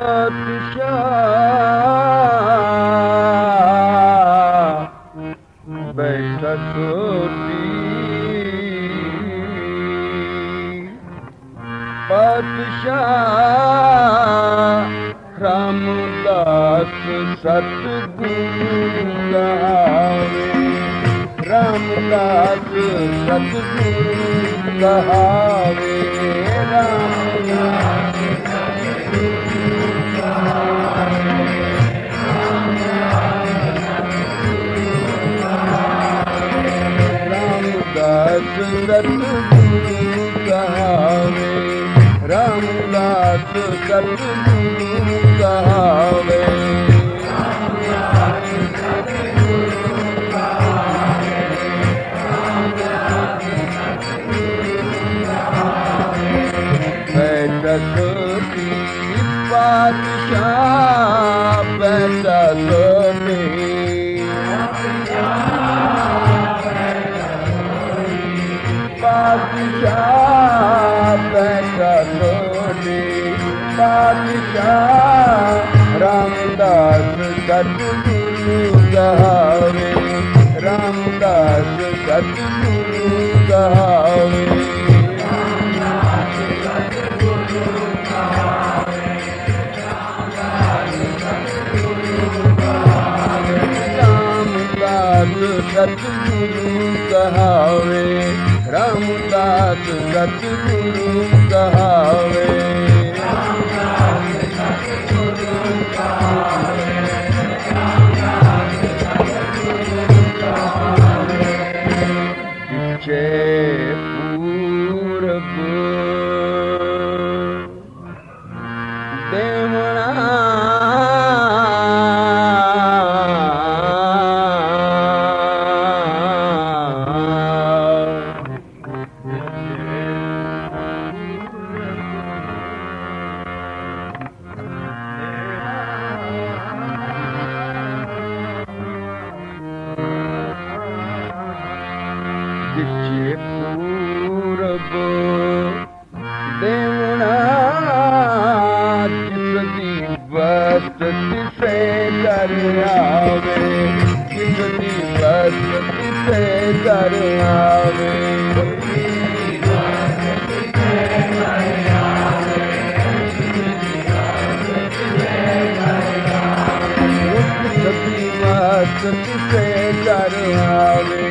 पदश बसी पदशा रमल सतग रमद सदग ਰਾਮਦਾਸ ਸਤਿਗੁਰੂ ਗਾਵੇ ਰਾਮਦਾਸ ਸਤਿਗੁਰੂ ਗਾਵੇ ਪਾਤਸ਼ਾਹ ਰਾਮਦਾਸ ਸਤਿਗੁਰੂ ਗਾਵੇ ਰਾਮਦਾਸ ਸਤਿਗੁਰੂ ਗਾਵੇ ਰਾਮਦਾਸ ਸਤਿਗੁਰੂ ਕਹਾਵੇ ਰਾਮਦਾਸ ਸਤਿਗੁਰੂ ਕਹਾਵੇ ਕਰ ਆਵੇ ਜਿਸ ਦੀ ਬਸਤ ਤਿਸੇ ਕਰ ਆਵੇ ਸਤੀ ਬਾਤ ਤਿਸੇ ਕਰ ਆਵੇ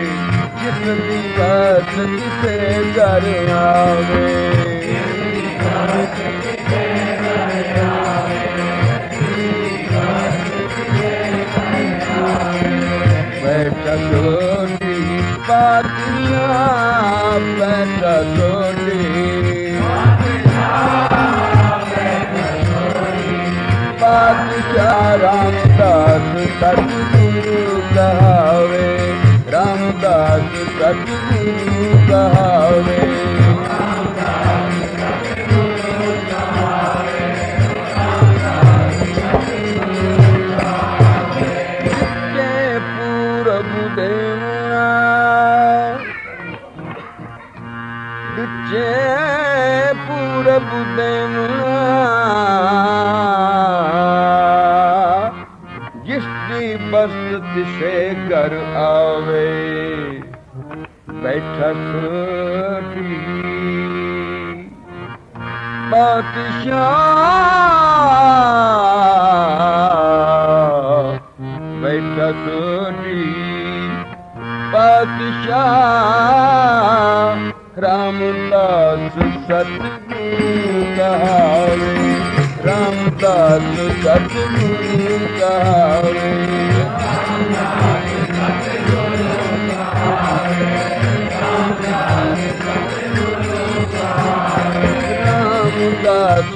ਜਿਸ ਦੀ ਬਾਤ ਤਿਸੇ ਕਰ ਆਵੇ ਬੈਠਾ रामदास सतगुरु कहावे रामदास सतगुरु कहावे ਬੈਠਾ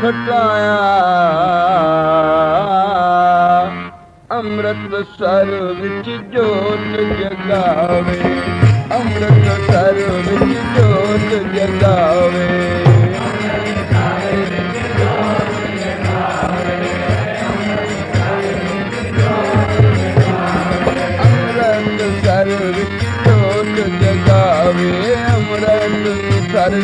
ਖਟਾਇਆ। ਅੰਮ੍ਰਿਤ ਸਰ ਵਿੱਚ ਜੋਤ ਜਗਾਵੇ ਅੰਮ੍ਰਿਤ ਸਰ ਵਿੱਚ ਜੋਤ ਜਗਾਵੇ ਅੰਮ੍ਰਿਤ ਸਰ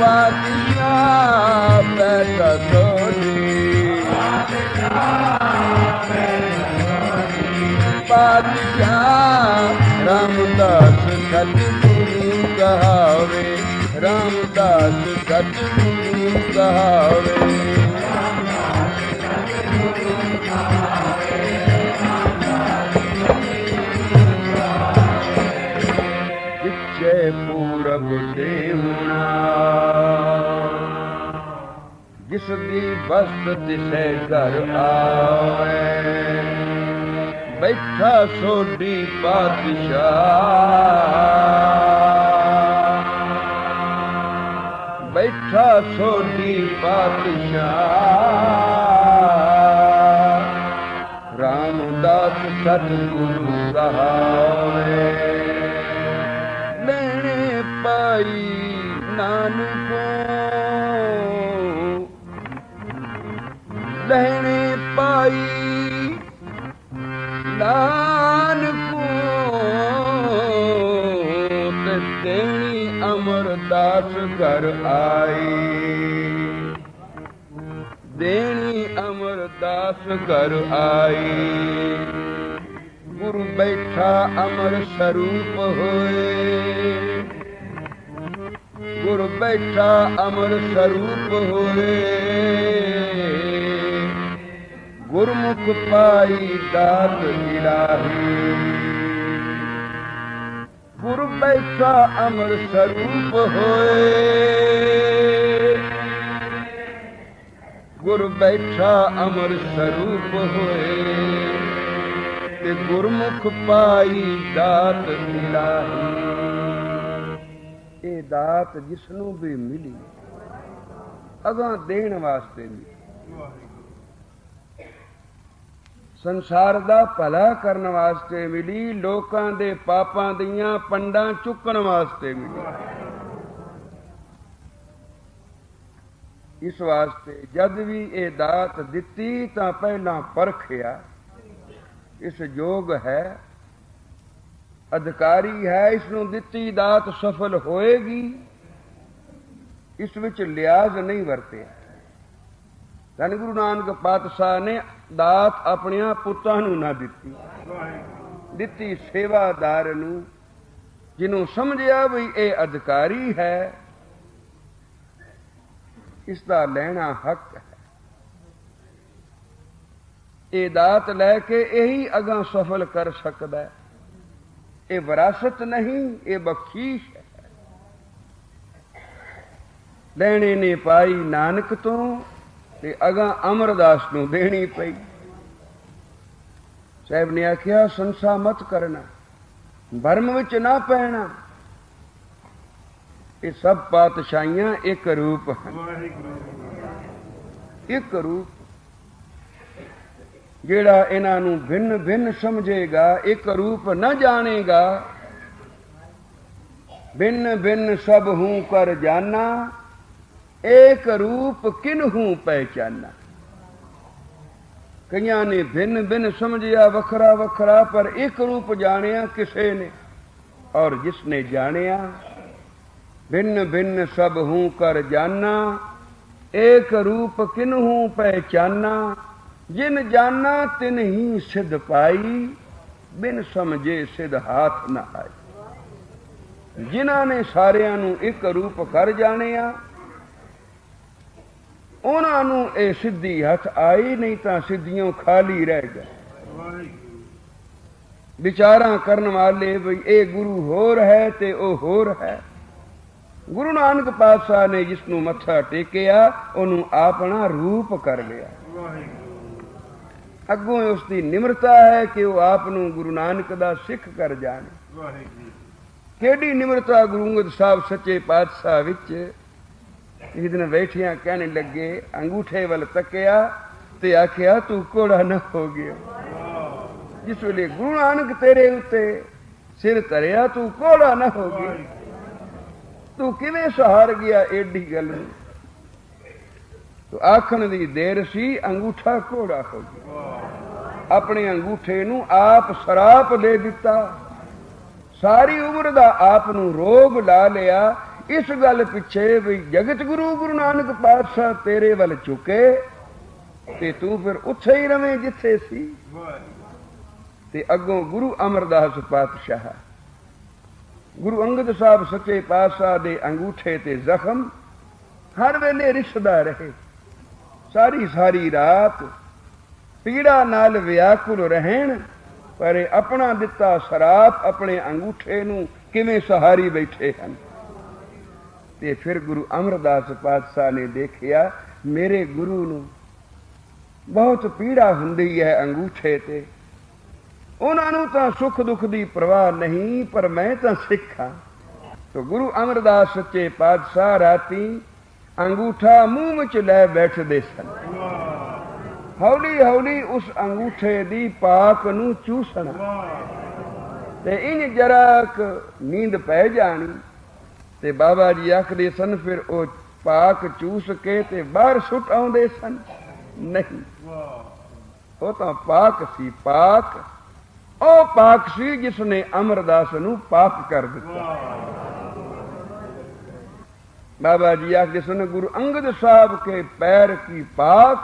पतिया रामदास कल कहावे रामदास कले ਦੀ ਬਸਤ ਤਿਸੈ ਘਰ ਆਵੇ। ਬੈਠਾ ਸੋਢੀ ਪਾਤਸ਼ਾਹ। ਬੈਠਾ ਸੋਢੀ ਪਾਤਸ਼ਾਹ। ਰਾਮਦਾਸ ਸਤਿਗੁਰੂ ਕਹਾਵੇ ਅਮਰਦਾਸ ਘਰ ਆਈ। ਦੇਣੀ ਅਮਰਦਾਸ ਘਰ ਆਈ। ਗੁਰੂ ਬੈਠਾ ਅਮਰ ਸਰੂਪ ਹੋਏ। ਗੁਰ ਬੈਠਾ ਅਮਰ ਸਰੂਪ ਹੋਏ। ਗੁਰਮੁਖ ਪਾਈ ਦਾਤ ਇਲਾਹੀ। ਗੁਰ ਬੈਠਾ ਅਮਰ ਸਰੂਪ ਹੋਏ। ਗੁਰ ਬੈਠਾ ਅਮਰ ਸਰੂਪ ਹੋਏ। ਤੇ ਗੁਰਮੁਖ ਪਾਈ ਦਾਤ ਇਲਾਹੀ। ਇਹ ਦਾਤ ਜਿਸ ਨੂੰ ਵੀ ਮਿਲੀ ਅਗਾਂ ਦੇਣ ਵਾਸਤੇ ਮਿਲੀ। ਸੰਸਾਰ ਦਾ ਭਲਾ ਕਰਨ ਵਾਸਤੇ ਮਿਲੀ, ਲੋਕਾਂ ਦੇ ਪਾਪਾਂ ਦੀਆਂ ਪੰਡਾਂ ਚੁੱਕਣ ਵਾਸਤੇ ਮਿਲੀ। ਇਸ ਵਾਸਤੇ ਜਦ ਵੀ ਇਹ ਦਾਤ ਦਿੱਤੀ ਤਾਂ ਪਹਿਲਾਂ ਪਰਖਿਆ, ਇਸ ਯੋਗ ਹੈ, ਅਧਿਕਾਰੀ ਹੈ, ਇਸ ਨੂੰ ਦਿੱਤੀ ਦਾਤ ਸਫਲ ਹੋਏਗੀ, ਇਸ ਵਿੱਚ ਲਿਆਜ਼ ਨਹੀਂ ਵਰਤਿਆ। ਧੰਨ ਗੁਰੂ ਨਾਨਕ ਪਾਤਸ਼ਾਹ ਨੇ ਦਾਤ ਆਪਣਿਆਂ ਪੁੱਤਾਂ ਨੂੰ ਨਾ ਦਿੱਤੀ। ਦਿੱਤੀ ਸੇਵਾਦਾਰ ਨੂੰ, ਜਿਹਨੂੰ ਸਮਝਿਆ ਵੀ ਇਹ ਅਧਿਕਾਰੀ ਹੈ। ਇਸ ਦਾ ਲੈਣਾ ਹੱਕ ਹੈ। ਇਹ ਦਾਤ ਲੈ ਕੇ ਇਹੀ ਅਗਾਂ ਸਫਲ ਕਰ ਸਕਦਾ ਹੈ। ਇਹ ਵਿਰਾਸਤ ਨਹੀਂ, ਇਹ ਬਖਸ਼ੀਸ਼ ਹੈ। ਲੈਣੇ ਨੇ ਪਾਈ ਨਾਨਕ ਤੋਂ ਤੇ ਅਗਾਂ ਅਮਰਦਾਸ ਨੂੰ ਦੇਣੀ ਪਈ। ਸਾਹਿਬ ਨੇ ਆਖਿਆ, ਸੰਸਾ ਮਤ ਕਰਨਾ, ਭਰਮ ਵਿੱਚ ਨਾ ਪੈਣਾ। ਇਹ ਸਭ ਪਾਤਸ਼ਾਹੀਆਂ ਇੱਕ ਰੂਪ ਹਨ। ਇੱਕ ਰੂਪ, ਜਿਹੜਾ ਇਹਨਾਂ ਨੂੰ ਭਿੰਨ ਭਿੰਨ ਸਮਝੇਗਾ, ਇੱਕ ਰੂਪ ਨਾ ਜਾਣੇਗਾ। ਭਿੰਨ ਭਿੰਨ ਸਭ ਹੂੰ ਕਰ ਜਾਣਾ ਏਕ ਰੂਪ ਕਿਨਹੂ ਪਹਿਚਾਨਾ? ਕਈਆਂ ਨੇ ਭਿੰਨ ਭਿੰਨ ਸਮਝਿਆ, ਵੱਖਰਾ ਵੱਖਰਾ, ਪਰ ਇੱਕ ਰੂਪ ਜਾਣਿਆ ਕਿਸੇ ਨੇ ਔਰ ਜਿਸ ਨੇ ਜਾਣਿਆ, ਭਿੰਨ ਭਿੰਨ ਸਭ ਹੂੰ ਕਰ ਜਾਣਾ ਏਕ ਰੂਪ ਕਿਨਹੂ ਪਹਿਚਾਨਾ? ਜਿਨ ਜਾਣਾ ਤਿਨ ਹੀ ਸਿਧ ਪਾਈ, ਬਿਨ ਸਮਝੇ ਸਿਧ ਹਾਥ ਨਾ ਆਈ। ਜਿਨ੍ਹਾਂ ਨੇ ਸਾਰਿਆਂ ਨੂੰ ਇੱਕ ਰੂਪ ਕਰ ਜਾਣਿਆ ਉਹਨਾਂ ਨੂੰ ਇਹ ਸਿੱਧੀ ਹੱਥ ਆਈ ਨਹੀਂ ਤਾਂ ਸਿੱਧੀਆਂ ਖਾਲੀ ਰਹਿ ਗਏ। ਵਿਚਾਰਾਂ ਕਰਨ ਵਾਲੇ ਵੀ ਇਹ ਗੁਰੂ ਹੋਰ ਹੈ ਤੇ ਉਹ ਹੋਰ ਹੈ। ਗੁਰੂ ਨਾਨਕ ਪਾਤਸ਼ਾਹ ਨੇ ਜਿਸ ਨੂੰ ਮੱਥਾ ਟੇਕਿਆ ਉਹਨੂੰ ਆਪਣਾ ਰੂਪ ਕਰ ਲਿਆ। ਅੱਗੋਂ ਉਸ ਦੀ ਨਿਮਰਤਾ ਹੈ ਕਿ ਉਹ ਆਪ ਨੂੰ ਗੁਰੂ ਨਾਨਕ ਦਾ ਸਿੱਖ ਕਰ ਜਾਣੇ। ਕਿਹੜੀ ਨਿਮਰਤਾ ਗੁਰੂ ਅੰਗਦ ਸਾਹਿਬ ਸੱਚੇ ਪਾਤਸ਼ਾਹ ਵਿੱਚ? ਇੱਕ ਦਿਨ ਬੈਠਿਆਂ ਕਹਿਣ ਲੱਗੇ, ਅੰਗੂਠੇ ਵੱਲ ਤੱਕਿਆ ਤੇ ਆਖਿਆ, ਤੂੰ ਕੋੜਾ ਨਾ ਹੋ ਗਿਆ। ਜਿਸ ਵੇਲੇ ਗੁਰੂ ਨਾਨਕ ਤੇਰੇ ਉੱਤੇ ਸਿਰ ਧਰਿਆ, ਤੂੰ ਕੋੜਾ ਨਾ ਹੋ ਗਿਆ। ਤੂੰ ਕਿਵੇਂ ਸਹਾਰ ਗਿਆ ਏਡੀ ਗੱਲ ਨੂੰ? ਤੂੰ ਆਖਣ ਦੀ ਦੇਰ ਸੀ, ਅੰਗੂਠਾ ਕੋੜਾ ਹੋ ਗਿਆ। ਆਪਣੇ ਅੰਗੂਠੇ ਨੂੰ ਆਪ ਸਰਾਪ ਦੇ ਦਿੱਤਾ। ਸਾਰੀ ਉਮਰ ਦਾ ਆਪ ਨੂੰ ਰੋਗ ਲਾ ਲਿਆ ਇਸ ਗੱਲ ਪਿੱਛੇ ਵੀ ਜਗਤ ਗੁਰੂ ਗੁਰੂ ਨਾਨਕ ਪਾਤਸ਼ਾਹ ਤੇਰੇ ਵੱਲ ਝੁਕੇ ਤੇ ਤੂੰ ਫਿਰ ਉੱਥੇ ਹੀ ਰਵੇਂ ਜਿੱਥੇ ਸੀ। ਤੇ ਅੱਗੋਂ ਗੁਰੂ ਅਮਰਦਾਸ ਪਾਤਸ਼ਾਹ, ਗੁਰੂ ਅੰਗਦ ਸਾਹਿਬ ਸੱਚੇ ਪਾਤਸ਼ਾਹ ਦੇ ਅੰਗੂਠੇ ਤੇ ਜ਼ਖਮ, ਹਰ ਵੇਲੇ ਰਿਸ਼ਦਾ ਰਹੇ। ਸਾਰੀ ਸਾਰੀ ਰਾਤ ਪੀੜਾ ਨਾਲ ਵਿਆਕੁਲ ਰਹਿਣ, ਪਰ ਆਪਣਾ ਦਿੱਤਾ ਸ਼ਰਾਪ ਆਪਣੇ ਅੰਗੂਠੇ ਨੂੰ ਕਿਵੇਂ ਸਹਾਰੀ ਬੈਠੇ ਹਨ? ਤੇ ਫਿਰ ਗੁਰੂ ਅਮਰਦਾਸ ਪਾਤਸ਼ਾਹ ਨੇ ਦੇਖਿਆ, ਮੇਰੇ ਗੁਰੂ ਨੂੰ ਬਹੁਤ ਪੀੜਾ ਹੁੰਦੀ ਹੈ ਅੰਗੂਠੇ ਤੇ। ਉਹਨਾਂ ਨੂੰ ਤਾਂ ਸੁੱਖ ਦੁੱਖ ਦੀ ਪਰਵਾਹ ਨਹੀਂ, ਪਰ ਮੈਂ ਤਾਂ ਸਿੱਖ। ਹਾਂ ਤੋ ਗੁਰੂ ਅਮਰਦਾਸ ਸੱਚੇ ਪਾਤਸ਼ਾਹ ਰਾਤੀ ਅੰਗੂਠਾ ਮੂੰਹ ਵਿੱਚ ਲੈ ਬੈਠਦੇ ਸਨ। ਹੌਲੀ ਹੌਲੀ ਉਸ ਅੰਗੂਠੇ ਦੀ ਪਾਕ ਨੂੰ ਚੂਸਣਾ। ਤੇ ਇਨ ਜਰਾਕ ਨੀਂਦ ਪੈ ਜਾਣੀ। ਤੇ ਬਾਬਾ ਜੀ ਆਖਦੇ ਸਨ ਫਿਰ ਉਹ ਪਾਕ ਚੂਸ ਕੇ ਤੇ ਬਾਹਰ ਸੁੱਟ ਆਉਂਦੇ ਸਨ। ਨਹੀਂ। ਉਹ ਤਾਂ ਪਾਕ ਸੀ ਪਾਕ। ਉਹ ਪਾਕ ਸੀ ਜਿਸ ਨੇ ਅਮਰਦਾਸ ਨੂੰ ਪਾਕ ਕਰ ਦਿੱਤਾ। ਬਾਬਾ ਜੀ ਆਖਦੇ ਸਨ ਗੁਰੂ ਅੰਗਦ ਸਾਹਿਬ ਕੇ ਪੈਰ ਕੀ ਪਾਕ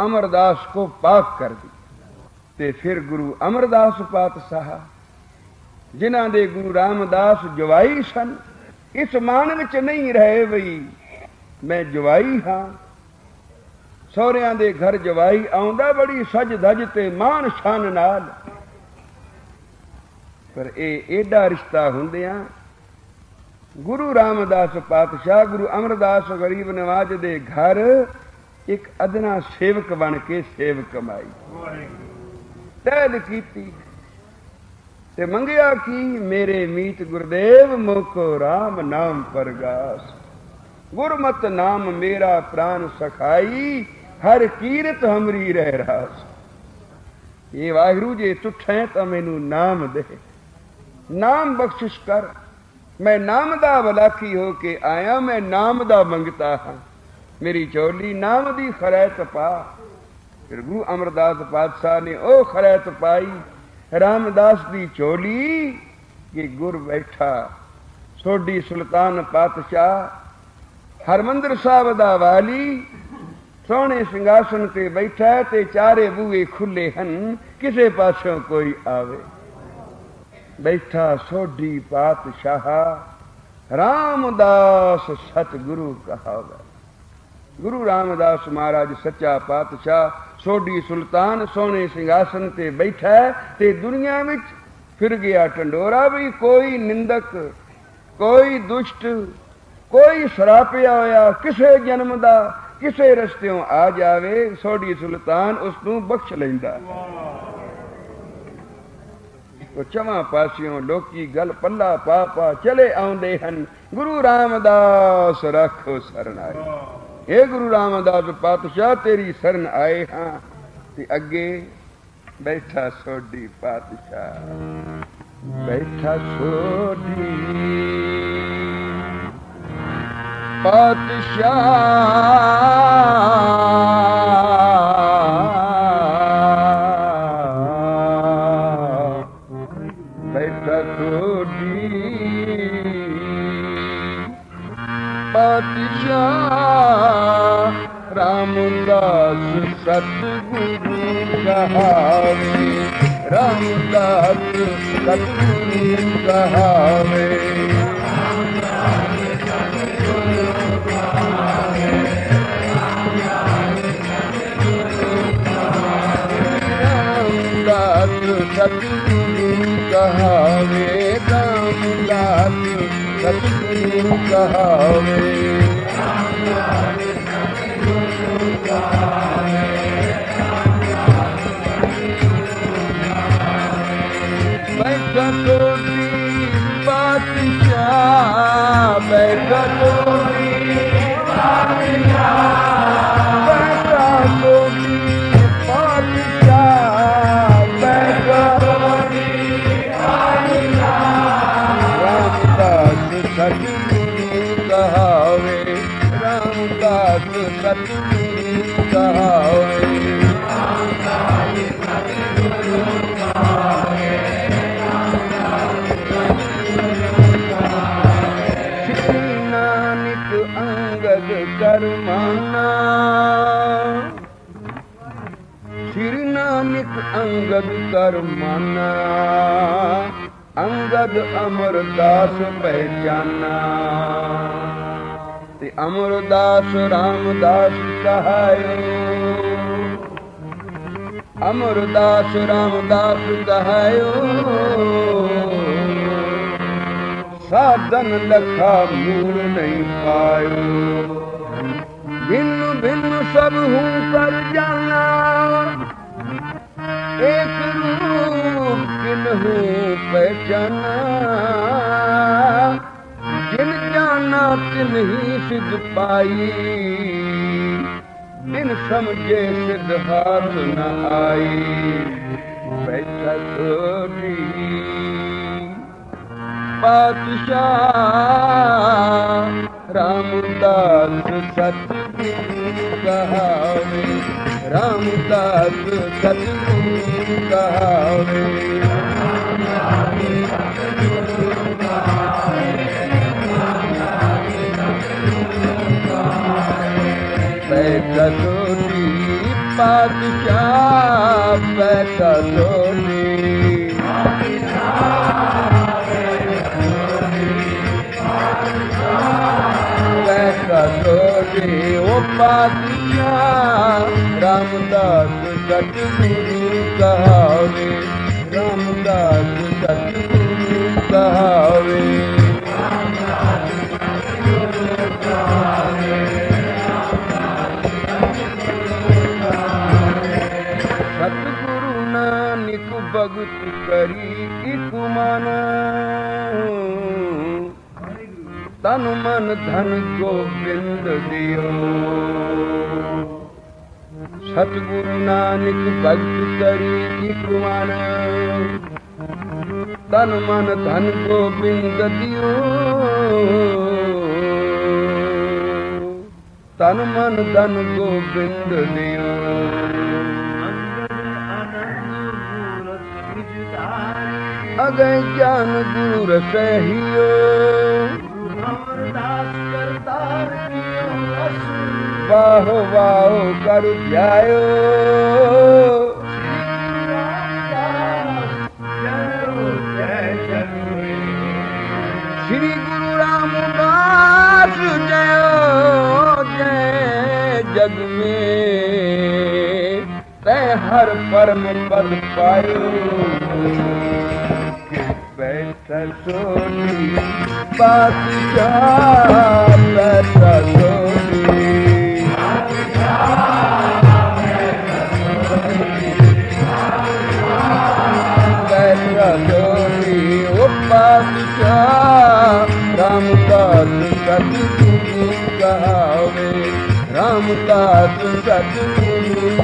ਅਮਰਦਾਸ ਕੋ ਪਾਕ ਕਰ ਦੀ ਤੇ ਫਿਰ ਗੁਰੂ ਅਮਰਦਾਸ ਪਾਤਸ਼ਾਹ ਜਿਨ੍ਹਾਂ ਦੇ ਗੁਰੂ ਰਾਮਦਾਸ ਜਵਾਈ ਸਨ ਇਸ ਮਾਨ ਵਿੱਚ ਨਹੀਂ ਰਹੇ ਬਈ। ਮੈਂ ਜਵਾਈ ਹਾਂ। ਸਹੁਰਿਆਂ ਦੇ ਘਰ ਜਵਾਈ ਆਉਂਦਾ ਬੜੀ ਸਜ ਧਜ ਤੇ ਮਾਨ ਸ਼ਾਨ ਨਾਲ। ਪਰ ਇਹ ਏਡਾ ਰਿਸ਼ਤਾ ਹੁੰਦਿਆਂ ਗੁਰੂ ਰਾਮਦਾਸ ਪਾਤਸ਼ਾਹ ਗੁਰੂ ਅਮਰਦਾਸ ਗਰੀਬ ਨਵਾਜ ਦੇ ਘਰ ਇੱਕ ਅਦਨਾ ਸੇਵਕ ਬਣ ਕੇ ਸੇਵ ਕਮਾਈ। ਤੈਲ ਕੀਤੀ। ਤੇ ਮੰਗਿਆ ਕੀ? ਮੇਰੇ ਮੀਤ ਗੁਰਦੇਵ ਮੁਕੋ RAM ਨਾਮ ਪਰਗਾਸ। ਗੁਰਮਤ ਨਾਮ ਮੇਰਾ ਪ੍ਰਾਨ ਸਖਾਈ, ਹਰ ਕੀਰਤ ਹਮਰੀ ਰਹਿ ਰਾਸ। ਇਹ ਵਾਹਿਗੁਰੂ ਜੇ, ਤੁਠੈ ਤਾਂ ਮੈਨੂੰ ਨਾਮ ਦੇ। ਨਾਮ ਬਖਸ਼ਿਸ਼ ਕਰ। ਮੈਂ ਨਾਮ ਦਾ ਵਲਾਖੀ ਹੋ ਕੇ ਆਇਆ, ਮੈਂ ਨਾਮ ਦਾ ਮੰਗਤਾ ਹਾਂ। ਮੇਰੀ ਚੋਲੀ ਨਾਮ ਦੀ ਖਰੈਤ ਪਾ। ਫਿਰ ਗੁਰੂ ਅਮਰਦਾਸ ਪਾਤਸ਼ਾਹ ਨੇ ਉਹ ਖਰੈਤ ਪਾਈ। ਰਾਮਦਾਸ ਦੀ ਚੋਲੀ ਕਿ ਗੁਰ ਬੈਠਾ। ਸੋਢੀ ਸੁਲਤਾਨ ਪਾਤਸ਼ਾਹ, ਹਰਮੰਦਰ ਸਾਹਿਬ ਦਾ ਵਾਲੀ, ਸੋਹਣੇ ਸਿੰਘਾਸਨ ਤੇ ਬੈਠਾ ਤੇ ਚਾਰੇ ਬੂਹੇ ਖੁੱਲੇ ਹਨ, ਕਿਸੇ ਪਾਸੋਂ ਕੋਈ ਆਵੇ। ਬੈਠਾ ਸੋਢੀ ਪਾਤਸ਼ਾਹ, ਰਾਮਦਾਸ ਸਤਿਗੁਰੂ ਕਹਾਵੇ। ਗੁਰੂ ਰਾਮਦਾਸ ਮਹਾਰਾਜ ਸੱਚਾ ਪਾਤਸ਼ਾਹ ਸੋਢੀ ਸੁਲਤਾਨ ਸੋਹਣੇ ਸਿੰਘਾਸਨ ਤੇ ਬੈਠਾ ਤੇ ਦੁਨੀਆ ਵਿੱਚ ਫਿਰ ਗਿਆ ਟੰਡੋਰਾ ਵੀ ਕੋਈ ਨਿੰਦਕ, ਕੋਈ ਦੁਸ਼ਟ, ਕੋਈ ਸਰਾਪਿਆ ਹੋਇਆ ਕਿਸੇ ਜਨਮ ਦਾ, ਕਿਸੇ ਰਸਤਿਓਂ ਆ ਜਾਵੇ, ਸੋਢੀ ਸੁਲਤਾਨ ਉਸ ਨੂੰ ਬਖਸ਼ ਲੈਂਦਾ ਉਹ ਚਵਾਂ ਪਾਸਿਓਂ ਲੋਕੀ ਗੱਲ ਪੱਲਾ ਪਾ ਪਾ ਚਲੇ ਆਉਂਦੇ ਹਨ, ਗੁਰੂ ਰਾਮਦਾਸ ਰੱਖੋ ਸਰਨਾਏ ਇਹ ਗੁਰੂ ਰਾਮਦਾਸ ਪਾਤਸ਼ਾਹ, ਤੇਰੀ ਸ਼ਰਨ ਆਏ ਹਾਂ ਤੇ ਅੱਗੇ ਬੈਠਾ ਸੋਢੀ ਪਾਤਸ਼ਾਹ। ਬੈਠਾ ਸੋਢੀ ਪਾਤਸ਼ਾਹ। पातशाह रामदास सतगुरु लते रामदास लक्ष्मी कहावे राम दाल लक्ष्मी कहाणे राम लाल ਸਤਿਗੁਰੂ ਕਹਾਵੇ ਬੈਠਾ ਕੋਟੀ ਬਾਦਸ਼ਾਹ ਬੈਠਾ ਕੋਟੀ ਕਰ ਕਰਮਾਨਾ ਅੰਗਦ ਅਮਰਦਾਸ ਪਹਿਚਾਨਾ ਤੇ ਅਮਰਦਾਸ ਰਾਮਦਾਸ ਕਹਾਇਓ ਅਮਰਦਾਸ ਰਾਮਦਾਸ ਕਹਾਇਓ ਸਾਧਨ ਲਖਾ ਮੂਲ ਨਹੀਂ ਪਾਇਓ। ਬਿਨ ਬਿਨ ਸਭ ਹੂੰ ਕਰ ਜਾਣਾ ਜਾਣਾ ਸਿਧ ਪਾਈ ਬਿਨ ਸਮਝੇ ਸਿਧ ਹਾਥ ਨ ਆਈ। ਬੈਠਾ ਕੋਰੀ ਪਾਤਸ਼ਾਹ ਰਾਮਦਾਸ ਸਤਿਗੁਰੂ ਕਹਾਵੇ। ਰਾਮਦਾਸ ਸਤਿਗੁਰੂ ਕਹਾਵੇ। ਬੈਠਾ ਸੋਨੀ पातचार कलोनी न कलो कसोटी उ पात रामदास लख कहावे रामदास लखी कहावे। ਨਾਨਕ ਕਰੀ ਇਕ ਮਨ ਤਨ ਮਨ ਧਨ ਗੋਬਿੰਦ ਦਿਓ। ਸਤਿਗੁਰੂ ਨਾਨਕ ਭਗਤ ਕਰੀ ਇਕ ਮਨ, ਤਨ ਮਨ ਧਨ ਗੋਬਿੰਦ ਦਿਓ। ਤਨ ਮਨ ਧਨ ਗੋਬਿੰਦ ਦਿਓ। ਅਗੈ ਗਿਆਨ ਗੁਰੂ ਰਸਹਿਓ ਬਾਹੋ ਬਾਹੋ ਕਰ ਜਾਇਓ। ਸ੍ਰੀ ਗੁਰੂ ਰਾਮਦਾਸ ਜਯੋ ਜੈ ਜਗ ਮੇ। ਤੈ ਹਰ ਪਰਮ ਪਦ ਪਾਇਓ। ਬੈਠ ਸੋਨੀ ਬਾਦਸ਼ਾਹ ਬੈਠ ਸੋਨੀ ਬੈਠ ਸੋਨੀ ਉਹ ਬਾਦਸ਼ਾਹ ਰਾਮਦਾਸ ਸਤਿਗੁਰੂ ਕਹਾਵੇ ਰਾਮਦਾਸ ਸਤਿਗੁਰੂ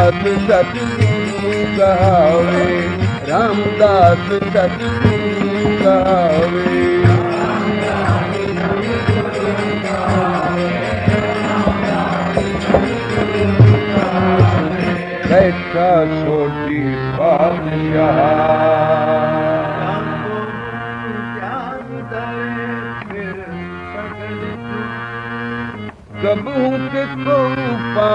ਰਾਮਦਾਸ ਸਤਿਗੁਰੂ ਕਹਾਵੇ ਰਾਮਦਾਸ ਸਤਿਗੁਰੂ ਕਹਾਵੇ ਬੈਠਾ ਛੋਟੀ ਬਾਦਸ਼ਾਹ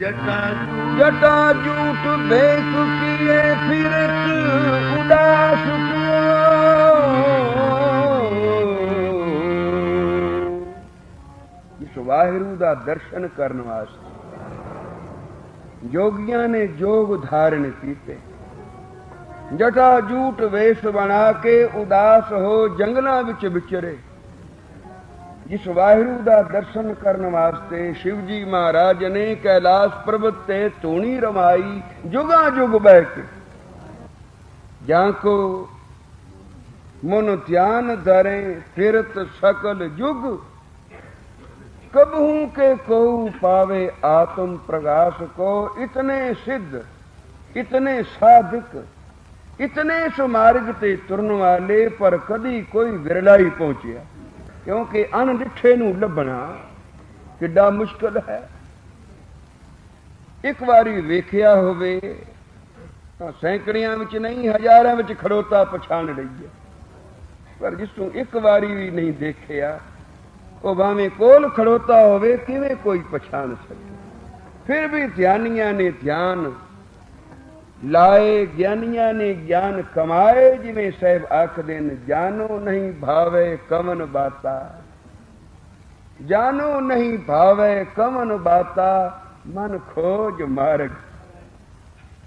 ਜਟਾ ਝੂਠ ਵੇਖ ਕੀਏ ਫਿਰਤ ਉਦਾਸ ਕਿਓ ਇਸ ਵਾਹਿਗੁਰੂ ਦਾ ਦਰਸ਼ਨ ਕਰਨ ਵਾਸਤੇ ਜੋਗੀਆਂ ਨੇ ਜੋਗ ਧਾਰਨ ਕੀਤੇ। ਜਟਾ ਝੂਠ ਵੇਸ਼ ਬਣਾ ਕੇ ਉਦਾਸ ਹੋ ਜੰਗਲਾਂ ਵਿੱਚ ਵਿਚਰੇ। ਜਿਸ ਵਾਹਿਗੁਰੂ ਦਾ ਦਰਸ਼ਨ ਕਰਨ ਵਾਸਤੇ ਸ਼ਿਵ ਜੀ ਮਹਾਰਾਜ ਨੇ ਕੈਲਾਸ਼ ਪਰਬਤ ਤੇ ਧੂਣੀ ਰਮਾਈ, ਜੁਗਾ ਜੁਗ ਬਹਿ ਕੇ। ਜਾਂ ਕੋ ਮਨ ਧਿਆਨ ਧਰੇ, ਫਿਰਤ ਸਕਲ ਜੁਗ। ਕਬਹੂ ਕੇ ਕੋ ਪਾਵੇ ਆਤਮ ਪ੍ਰਗਾਸ ਕੋ, ਇਤਨੇ ਸਿੱਧ, ਇਤਨੇ ਸਾਧਕ, ਇਤਨੇ ਸੁਮਾਰਗ ਤੇ ਤੁਰਨ ਵਾਲੇ, ਪਰ ਕਦੀ ਕੋਈ ਵਿਰਲਾ ਹੀ ਪਹੁੰਚਿਆ। ਕਿਉਂਕਿ ਅਣਡਿੱਠੇ ਨੂੰ ਲੱਭਣਾ ਕਿੱਡਾ ਮੁਸ਼ਕਲ ਹੈ। ਇੱਕ ਵਾਰੀ ਵੇਖਿਆ ਹੋਵੇ ਤਾਂ ਸੈਂਕੜਿਆਂ ਵਿੱਚ ਨਹੀਂ, ਹਜ਼ਾਰਾਂ ਵਿੱਚ ਖੜੋਤਾ ਪਛਾਣ ਲਈਏ ਪਰ ਜਿਸ ਨੂੰ ਇੱਕ ਵਾਰੀ ਵੀ ਨਹੀਂ ਦੇਖਿਆ, ਉਹ ਭਾਵੇਂ ਕੋਲ ਖੜੋਤਾ ਹੋਵੇ, ਕਿਵੇਂ ਕੋਈ ਪਛਾਣ ਸਕੇ। ਫਿਰ ਵੀ ਧਿਆਨੀਆਂ ਨੇ ਧਿਆਨ ਲਾਏ ਗਿਆਨੀਆਂ ਨੇ ਗਿਆਨ ਕਮਾਏ, ਜਿਵੇਂ ਸਾਹਿਬ ਆਖਦੇ ਨੇ, ਜਾਨੋ ਨਹੀਂ ਭਾਵੇ ਕਮਨ ਬਾਤਾ। ਜਾਨੋ ਨਹੀਂ ਭਾਵੇ ਕਮਨ ਬਾਤਾ, ਮਨ ਖੋਜ ਮਾਰਗ।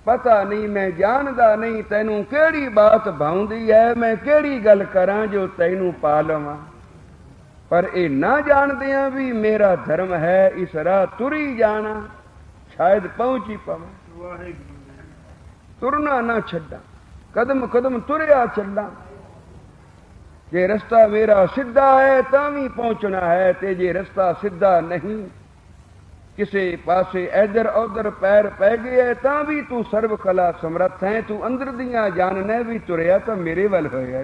ਪਤਾ ਨਹੀਂ ਮੈਂ ਜਾਣਦਾ ਨਹੀਂ, ਤੈਨੂੰ ਕਿਹੜੀ ਬਾਤ ਭਾਉਂਦੀ ਹੈ ਮੈਂ ਕਿਹੜੀ ਗੱਲ ਕਰਾਂ ਜੋ ਤੈਨੂੰ ਪਾ ਲਵਾਂ? ਪਰ ਇਹ ਨਾ ਜਾਣਦਿਆਂ ਵੀ ਮੇਰਾ ਧਰਮ ਹੈ, ਇਸ ਰਾਹ ਤੁਰੀ ਜਾਣਾ, ਸ਼ਾਇਦ ਪਹੁੰਚ ਹੀ ਪਵਾਂ। ਵਾਹਿਗੁਰੂ। ਤੁਰਨਾ ਨਾ ਛੱਡਾਂ। ਕਦਮ ਕਦਮ ਤੁਰਿਆ ਚੱਲਾਂ। ਜੇ ਰਸਤਾ ਮੇਰਾ ਸਿੱਧਾ ਹੈ, ਤਾਂ ਵੀ ਪਹੁੰਚਣਾ ਹੈ ਤੇ ਜੇ ਰਸਤਾ ਸਿੱਧਾ ਨਹੀਂ, ਕਿਸੇ ਪਾਸੇ ਇਧਰ ਉਧਰ ਪੈਰ ਪੈ ਗਏ ਤਾਂ ਵੀ ਤੂੰ ਸਰਬ ਕਲਾ ਸਮਰੱਥ ਹੈ। ਤੂੰ ਅੰਦਰ ਦੀਆਂ ਜਾਣਨੇ ਵੀ ਤੁਰਿਆ ਤਾਂ ਮੇਰੇ ਵੱਲ ਹੋਇਆ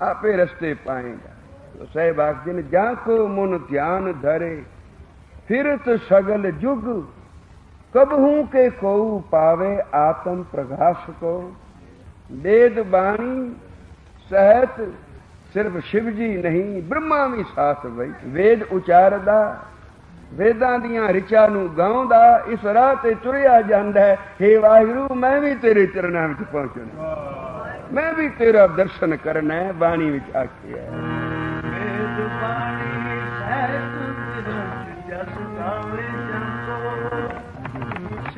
ਆਪੇ ਰਸਤੇ ਪਾਏਗਾ। ਤੋ ਸਾਹਿਬ ਆਖਦੇ ਨੇ, ਜਾਂ ਕੋ ਮਨ ਧਿਆਨ ਧਰੇ, ਫਿਰਤ ਸਗਲ ਜੁਗ ਕਬਹੂ ਕੇ ਕੋ ਪਾਵੇ ਆਤਮ ਪ੍ਰਗਾਸ ਕੋ वेद ਬਾਣੀ ਸਹਿਤ ਸਿਰਫ ਸ਼ਿਵ ਜੀ ਨਹੀਂ ਬ੍ਰਹਮਾ ਵੀ ਸਾਥ ਬਈ ਵੇਦ ਉਚਾਰਦਾ ਵੇਦਾਂ ਦੀਆਂ ਰਿਚਾਂ ਨੂੰ ਗਾਉਂਦਾ ਇਸ ਰਾਹ ਤੇ ਤੁਰਿਆ ਜਾਂਦਾ ਹੈ ਹੇ ਵਾਹਿਗੁਰੂ ਮੈਂ ਵੀ ਤੇਰੇ ਚਰਨਾਂ ਵਿੱਚ ਪਹੁੰਚਣਾ ਮੈਂ ਵੀ ਤੇਰਾ ਦਰਸ਼ਨ ਕਰਨਾ ਹੈ ਬਾਣੀ ਵਿੱਚ ਆਖਿਆ ਹੈ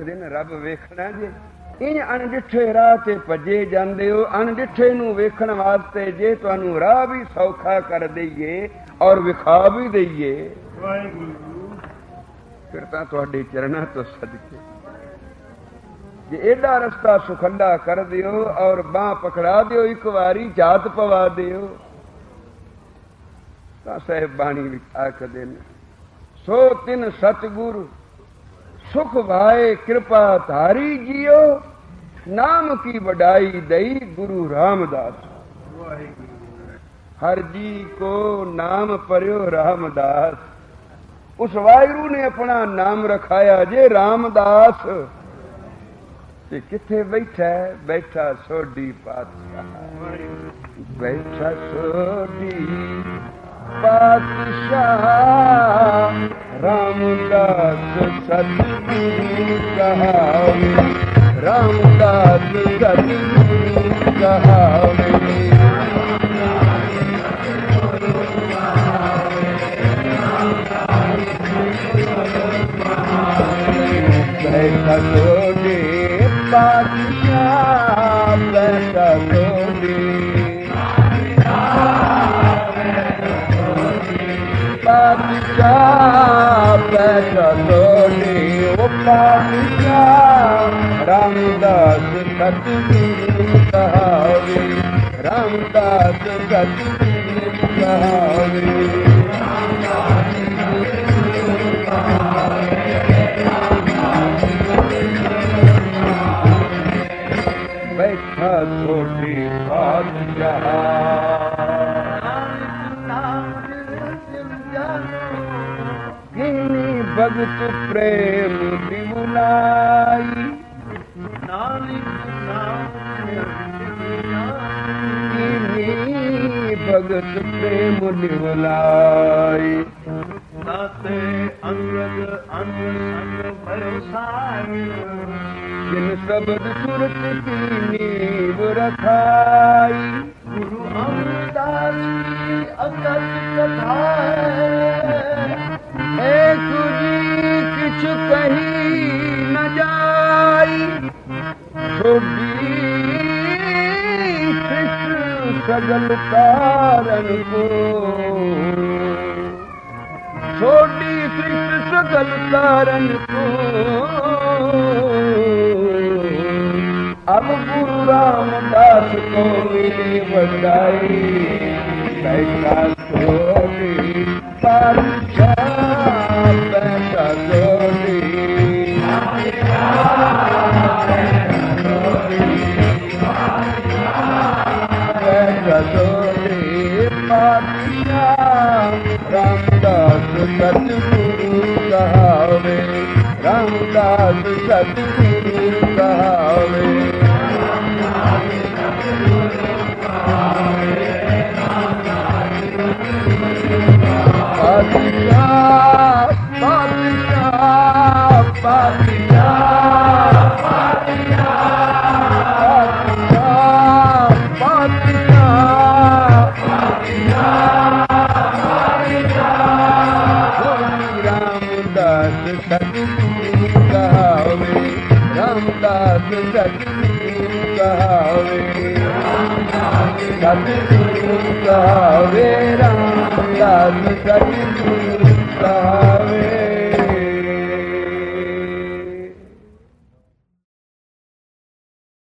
ਆਖਦੇ ਨੇ ਰੱਬ ਵੇਖਣਾ ਜੇ। ਇੰਜ ਅਣਡਿੱਠੇ ਰਾਹ ਤੇ ਭੱਜੇ ਜਾਂਦੇ ਹੋ। ਅਣਡਿੱਠੇ ਨੂੰ ਵੇਖਣ ਵਾਸਤੇ ਜੇ ਤੁਹਾਨੂੰ ਰਾਹ ਵੀ ਸੌਖਾ ਕਰ ਦਈਏ ਔਰ ਵਿਖਾ ਵੀ ਦਈਏ। ਵਾਹਿਗੁਰੂ ਫਿਰ ਤਾਂ ਤੁਹਾਡੇ ਚਰਨਾਂ ਤੋਂ ਸਦਕੇ। ਜੇ ਇਹਦਾ ਰਸਤਾ ਸੁਖੰਡਾ ਕਰ ਦਿਓ ਔਰ ਬਾਹ ਪਕੜਾ ਦਿਓ, ਇੱਕ ਵਾਰੀ ਜਾਤ ਪਵਾ ਦਿਓ, ਤਾਂ ਸਹਿਬ ਬਾਣੀ ਵਿੱਚ ਆਖਦੇ ਨੇ, ਸੋ ਤਿਨ ਸਤਗੁਰ ਸੁਖ ਭਾਏ ਕਿਰਪਾ ਧਾਰੀ ਜਿਓ। ਨਾਮ ਕੀ ਵਡਾਈ ਦਈ ਗੁਰੂ ਰਾਮਦਾਸ। ਹਰ ਜੀ ਕੋ ਨਾਮ ਪਰਿਓ ਰਾਮਦਾਸ। ਉਸ ਵਾਹਿਗੁਰੂ ਨੇ ਆਪਣਾ ਨਾਮ ਰਖਾਇਆ ਜੇ ਰਾਮਦਾਸ। ਤੇ ਕਿੱਥੇ ਬੈਠਾ ਬੈਠਾ ਸੋਢੀ ਪਾਤਸ਼ਾਹ। ਬੈਠਾ ਸੋਢੀ पातशाह रामदास सतगुरु कहावे रामदास सतगुरु कहावे Let's go, let's go. रामदासीं काव र रामदास गी काव ڀيمل نان ڀڳت پريم نولائي ناتي انگد انگ ڀرسايو سڀ سرتي وٿائي گرو انگداس انگ ر ਤੁਜੀ ਕਿਛ ਕਹੀ ਨ ਜਾਈ। ਛੋਡੀ ਸ੍ਰਿਸ਼ਟ ਸਗਲ ਕਾਰਨ ਕੋ ਛੋਡੀ ਸ੍ਰਿਸ਼ਟ ਸਗਲ ਕਾਰਨ ਕੋ ਅਬ ਗੁਰੂ ਰਾਮਦਾਸ ਕੋ ਮਿਲੀ ਵਡਾਈ ਬੈਠਾ रामदास सतगुरु कहावे रामदास सतगुरु कहावे आदिनाथ ਸਤਿਗੁਰੂ ਕਹਾਵੇ ਰਾਮਦਾਸ ਸਤਿਗੁਰੂ